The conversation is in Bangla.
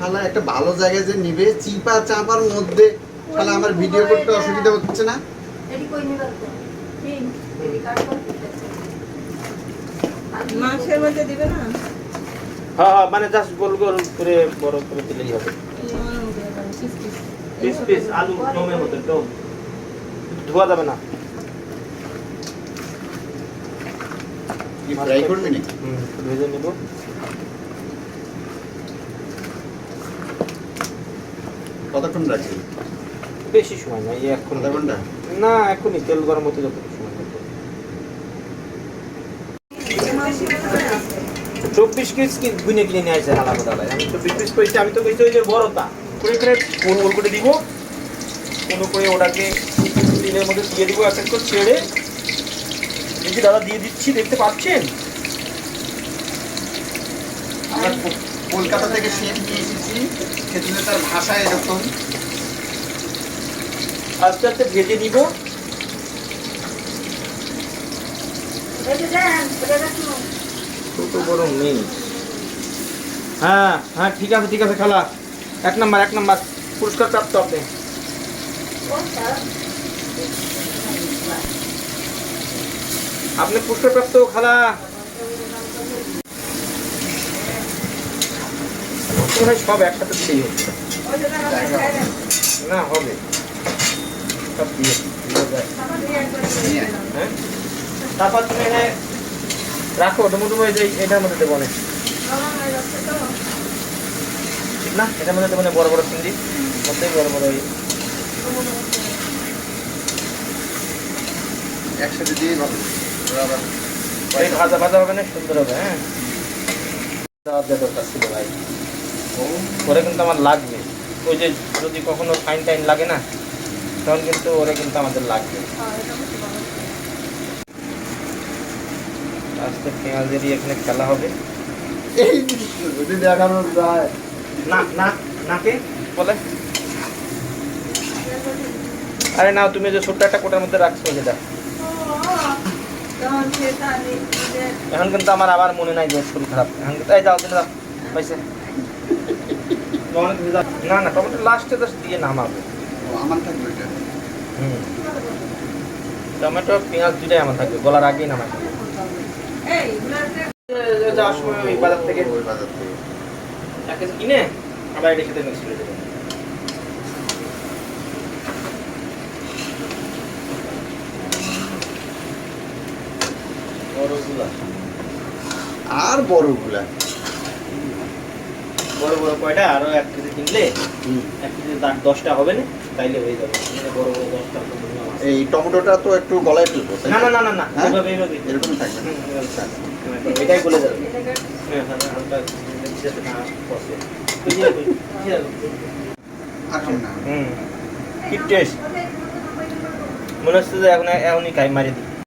শালা একটা ভালো জায়গায় যে নিবে চিপা চাপার মধ্যে শালা আমার ভিডিও করতে অসুবিধা হচ্ছে না? মাংসের মধ্যে দিবে হ্যাঁ হ্যাঁ মানে জাস্ট গোল গোল করে বড় করে দিলেই হবে। পিস পিস আলু ডোমের মতো ডোম। ধোয়া যাবে না। ফ্রাই করবি নাকি? ভেজে নেব। কতক্ষণ রাখবি বেশি সময় না এই এখন আধা ঘণ্টা? না এখনই তেল গরম হতে যত সময় চব্বিশ পিস গুনে কিনে নিয়ে আসছে আলাদা দাদা আমি চব্বিশ পিস করেছি আমি তো কইছি ওই যে বড়টা করে করে গোল গোল করে দিব। কোনো করে ওটাকে তেলের মধ্যে দিয়ে দিব এক এক করে ছেড়ে। এই যে দাদা দিয়ে দিচ্ছি দেখতে পাচ্ছেন? আমরা কলকাতা থেকে সেম নিয়ে এসেছি। সেজন্য তার ভাষা এরকম। আস্তে আস্তে ভেজে ছোট বড় নেই হ্যাঁ হ্যাঁ ঠিক আছে ঠিক আছে খালা। এক নাম্বার এক নাম্বার। পুরস্কার প্রাপ্ত আপনি। আপনি পুরস্কার প্রাপ্ত খালা। মনে হয় সব একসাথে দিলেই যে না হবে। সব দিয়ে। হ্যাঁ? তারপর তুমি এখানে রাখো ডুমুডুমু এই যে এটার মধ্যে দেবো অনেক। না এটার মধ্যে দেবো বড় বড় চিংড়ি মধ্যেই বড় বড় একসাথে দিয়ে ভালো। ভাজা ভাজা হবে না সুন্দর হবে হ্যাঁ। দরকার ছিল ভাই। ওরে কিন্তু আমার লাগবে। ওই যে যদি কখনো ফাইন টাইন লাগে না তখন কিন্তু ওরে কিন্তু আমাদের লাগবে। আজকে পেঁয়াজেরই এখানে খেলা হবে। এই যদি দেখানো যায়। না না নাকে বলে। আরে না তুমি যে ছোট্ট একটা কোটার মধ্যে রাখছো সেটা এখন কিন্তু আমার আবার মনে নাই যে শরীর খারাপ। এখন কিন্তু এই যাও তুমি যাও। পাইছে ভেজা- না না টমেটো লাস্টে জাস্ট দিয়ে নামাবো। আমার থাকবে এটা? হুম। টমেটো পেঁয়াজ দুটাই আমার থাকবে গলার আগেই নামাই এই ব্লাডে যাওয়ার সময় ওই বাজার থেকে। ওই বাজার থেকে। এক কিনে আবার এটার সাথে মিক্স করে দেবো। আর বড়গুলা? বড় বড় কয়টা? আরও এক কেজি কিনলে এক কেজি তার দশটা হবে না? তাইলে হয়ে যাবে। মানে বড় বড় দশটা এই টমেটোটা তো একটু গলায় ফেলব না না না না না। হ্যাঁ? এইভাবে এইভাবে এরকম থাকবে? এইভাবে থাক। এটাই বলে যাবে কি টেস্ট মনে হচ্ছে যে এখন এখনই খাই মারি দিই।